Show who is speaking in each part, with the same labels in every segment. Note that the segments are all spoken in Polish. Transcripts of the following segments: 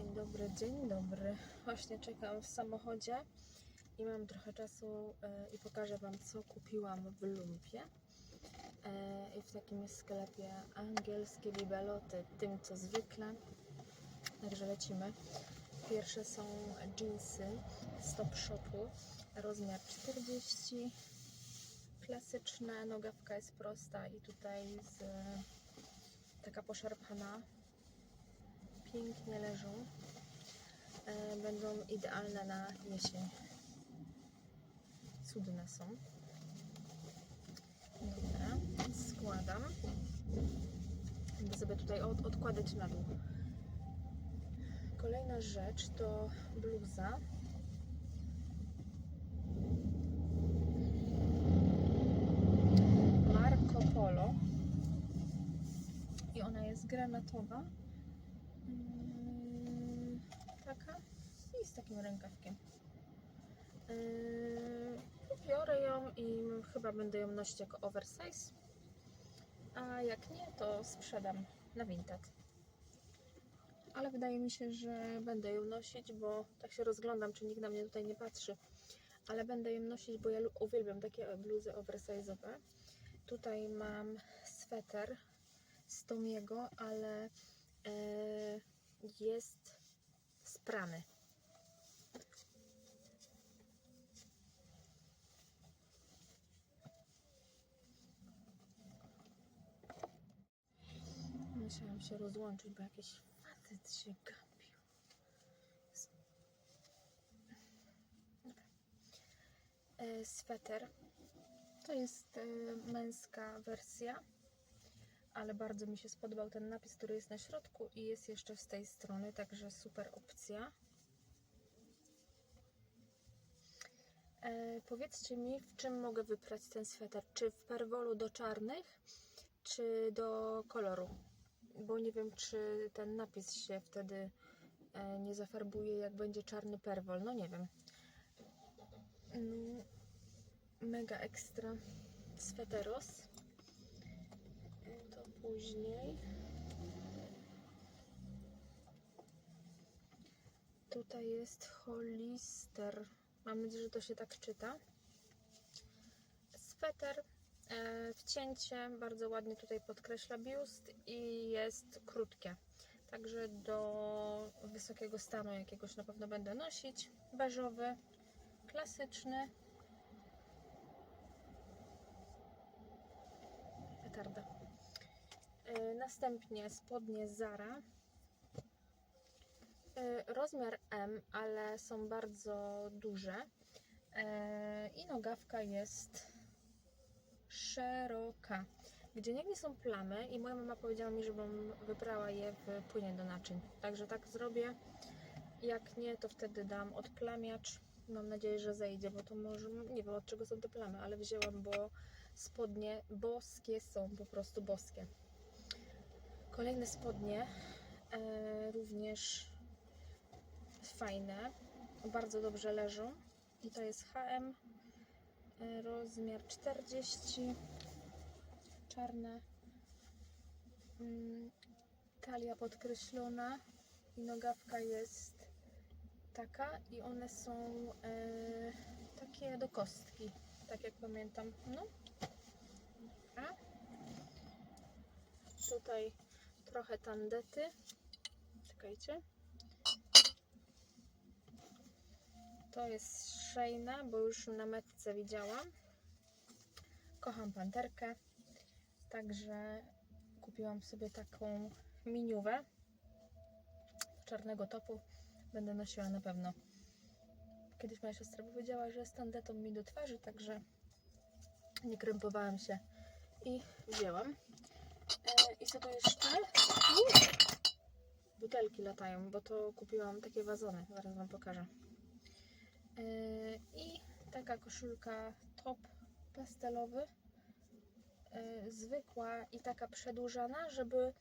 Speaker 1: Dzień dobry, dzień dobry. Właśnie czekam w samochodzie i mam trochę czasu e, i pokażę Wam, co kupiłam w Lumpie. E, I w takim sklepie angielskie bibeloty, tym co zwykle. Także lecimy. Pierwsze są jeansy z Top Shopu, rozmiar 40. Klasyczne, nogawka jest prosta i tutaj z, taka poszarpana pięknie leżą. E, Będą idealne na jesień. Cudne są. Dobra, składam. Będę sobie tutaj od, odkładać na dół. Kolejna rzecz to bluza. Marco Polo. I ona jest granatowa. Taka i z takim rękawkiem. Yy, Biorę ją i chyba będę ją nosić jako oversize. A jak nie, to sprzedam na Vinted. Ale wydaje mi się, że będę ją nosić, bo tak się rozglądam, czy nikt na mnie tutaj nie patrzy. Ale będę ją nosić, bo ja uwielbiam takie bluzy oversize'owe. Tutaj mam sweter z Tomiego, ale e, jest sprany. Musiałam się rozłączyć, bo jakiś facet się gapił. E, sweter. To jest e, męska wersja ale bardzo mi się spodobał ten napis, który jest na środku i jest jeszcze z tej strony, także super opcja. E, powiedzcie mi, w czym mogę wyprać ten sweter? Czy w perwolu do czarnych, czy do koloru? Bo nie wiem, czy ten napis się wtedy e, nie zafarbuje, jak będzie czarny perwol. No nie wiem. Mm, mega ekstra sweteros później. Tutaj jest Hollister. Mam nadzieję, że to się tak czyta. Sweter e, w cięcie bardzo ładnie tutaj podkreśla biust i jest krótkie. Także do wysokiego stanu jakiegoś na pewno będę nosić. Beżowy, klasyczny. Petarda. E, Następnie spodnie Zara. E, Rozmiar M, ale są bardzo duże. E, I nogawka jest szeroka. Gdzie niegdzie są plamy i moja mama powiedziała mi, żebym wyprała je w płynie do naczyń. Także tak zrobię. Jak nie, to wtedy dam odplamiacz. Mam nadzieję, że zejdzie, bo to może, nie wiem od czego są te plamy, ale wzięłam, bo spodnie boskie są, po prostu boskie. Kolejne spodnie, e, również fajne, bardzo dobrze leżą. I to jest HM, e, rozmiar 40, czarne, mm, talia podkreślona i nogawka jest taka i one są e, takie do kostki, tak jak pamiętam. No. Dobra. Tutaj trochę tandety. Czekajcie. To jest Shayna, bo już na metce widziałam. Kocham panterkę. Także kupiłam sobie taką miniówę czarnego topu. Będę nosiła na pewno. Kiedyś moja siostra powiedziała, że z tandetą mi do twarzy, także nie krępowałam się i wzięłam. E, I co to jeszcze? Butelki latają, bo to kupiłam takie wazony. Zaraz Wam pokażę. E, I taka koszulka top pastelowy. e, Zwykła i taka przedłużana, żeby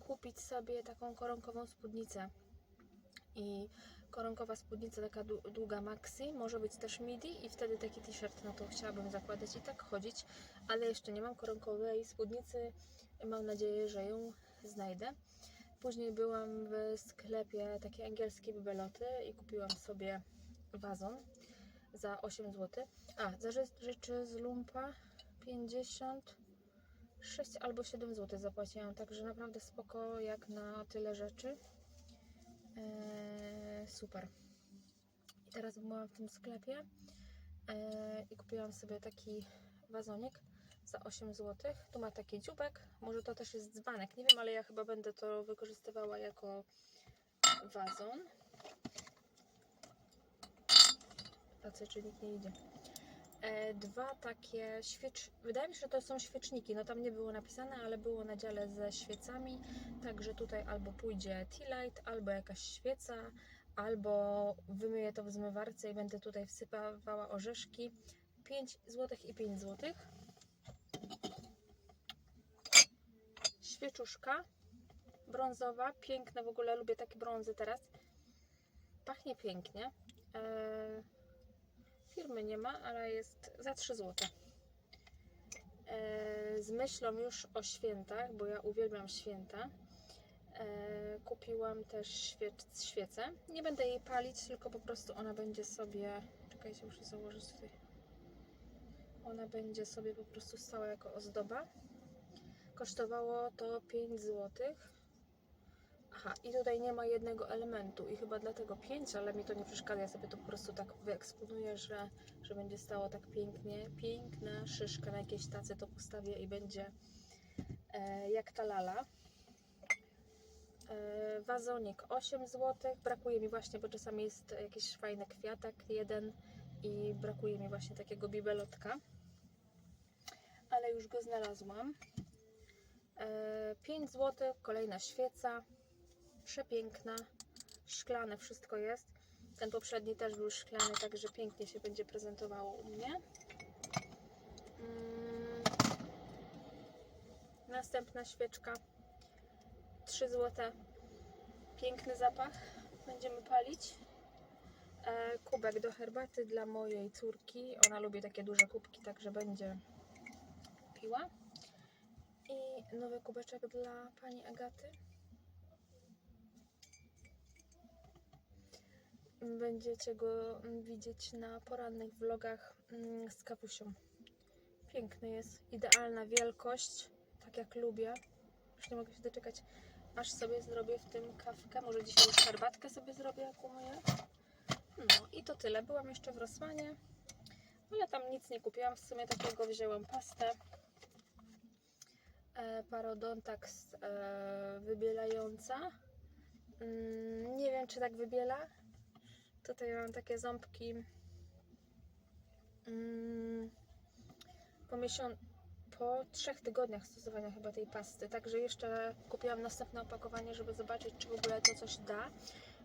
Speaker 1: kupić sobie taką koronkową spódnicę. I koronkowa spódnica taka dłu- długa maxi, może być też midi i wtedy taki t-shirt, no to chciałabym zakładać i tak chodzić, ale jeszcze nie mam koronkowej spódnicy, mam nadzieję, że ją znajdę. później byłam w sklepie takie angielskie bibeloty i kupiłam sobie wazon za 8 zł. A, za rze- rzeczy z lumpa 56 albo 7 zł zapłaciłam, także naprawdę spoko jak na tyle rzeczy. Eee, super. I teraz byłam w tym sklepie eee, i kupiłam sobie taki wazonik za 8 zł. Tu ma taki dziubek, może to też jest dzbanek, nie wiem, ale ja chyba będę to wykorzystywała jako wazon. Patrzę, czy nikt nie idzie. E, dwa takie świecz... Wydaje mi się, że to są świeczniki. No tam nie było napisane, ale było na dziale ze świecami. Także tutaj albo pójdzie tea light, albo jakaś świeca, albo wymyję to w zmywarce i będę tutaj wsypywała orzeszki. 5 zł i 5 zł. Świeczuszka brązowa, piękna w ogóle, lubię takie brązy teraz. Pachnie pięknie. Eee, firmy nie ma, ale jest za 3 zł. Eee, z myślą już o świętach, bo ja uwielbiam święta. Eee, kupiłam też świec, świecę. Nie będę jej palić, tylko po prostu ona będzie sobie. Czekajcie, muszę założyć tutaj. Ona będzie sobie po prostu stała jako ozdoba. Kosztowało to 5 zł. Aha, i tutaj nie ma jednego elementu i chyba dlatego 5, ale mi to nie przeszkadza. Ja sobie to po prostu tak wyeksponuję, że, że będzie stało tak pięknie. Piękna szyszka na jakiejś tacy to postawię i będzie e, jak ta lala. E, wazonik 8 zł. Brakuje mi właśnie, bo czasami jest jakiś fajny kwiatek jeden i brakuje mi właśnie takiego bibelotka. Ale już go znalazłam. E, 5 zł, kolejna świeca. Przepiękna. Szklane wszystko jest. Ten poprzedni też był szklany, także pięknie się będzie prezentowało u mnie. Mm. Następna świeczka. 3 zł. Piękny zapach. Będziemy palić. E, kubek do herbaty dla mojej córki. Ona lubi takie duże kubki, także będzie piła. I nowy kubeczek dla pani Agaty. Będziecie go mm, widzieć na porannych vlogach mm, z kawusią. Piękny jest, idealna wielkość, tak jak lubię. Już nie mogę się doczekać, aż sobie zrobię w tym kawkę. Może dzisiaj już herbatkę sobie zrobię, jak umyję. No i to tyle. Byłam jeszcze w Rosmanie, ale tam nic nie kupiłam. W sumie takiego wzięłam pastę. E, Parodontax e, wybielająca. Mm, nie wiem, czy tak wybiela. Tutaj mam takie ząbki. Mm, po miesiącu, po trzech tygodniach stosowania chyba tej pasty. Także jeszcze kupiłam następne opakowanie, żeby zobaczyć, czy w ogóle to coś da.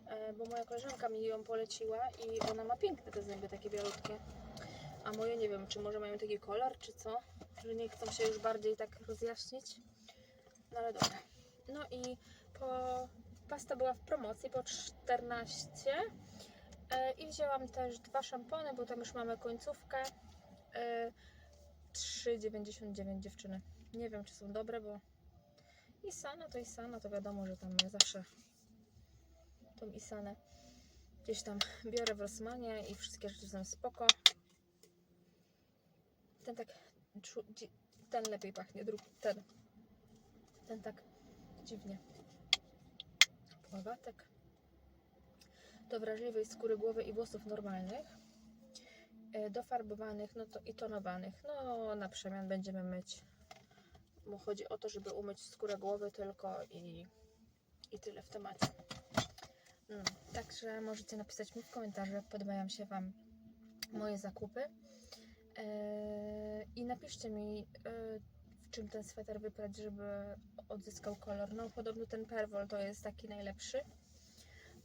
Speaker 1: E, Bo moja koleżanka mi ją poleciła i ona ma piękne te zęby, takie białutkie. A moje nie wiem, czy może mają taki kolor, czy co. Że nie chcą się już bardziej tak rozjaśnić. No ale dobra. No i po pasta była w promocji po 14 E, I wzięłam też dwa szampony, bo tam już mamy końcówkę. E, 3,99 dziewczyny. Nie wiem, czy są dobre, bo Isana to Isana, to wiadomo, że tam ja zawsze tą Isanę gdzieś tam biorę w Rosmanie i wszystkie rzeczy są spoko. Ten tak, ten lepiej pachnie, drugi, ten. Ten tak dziwnie. Pławatek do wrażliwej skóry głowy i włosów normalnych, e, do farbowanych no to i tonowanych. No na przemian będziemy myć, bo chodzi o to, żeby umyć skórę głowy tylko i, i tyle w temacie. No, także możecie napisać mi w komentarzu, jak podobają się Wam moje zakupy. E, I napiszcie mi, e, w czym ten sweter wyprać, żeby odzyskał kolor. No podobno ten perwol to jest taki najlepszy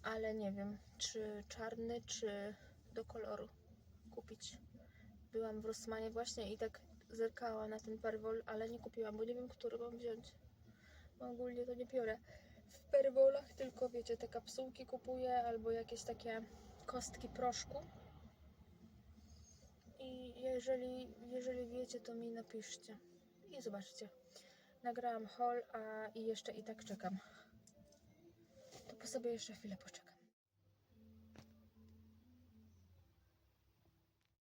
Speaker 1: ale nie wiem, czy czarny, czy do koloru kupić. Byłam w Rossmanie właśnie i tak zerkałam na ten perwol, ale nie kupiłam, bo nie wiem, który mam wziąć. Bo ogólnie to nie biorę w perwolach, tylko wiecie, te kapsułki kupuję albo jakieś takie kostki proszku. I jeżeli, jeżeli wiecie, to mi napiszcie. I zobaczcie. Nagrałam haul, a i jeszcze i tak czekam. Sobie jeszcze chwilę poczekam.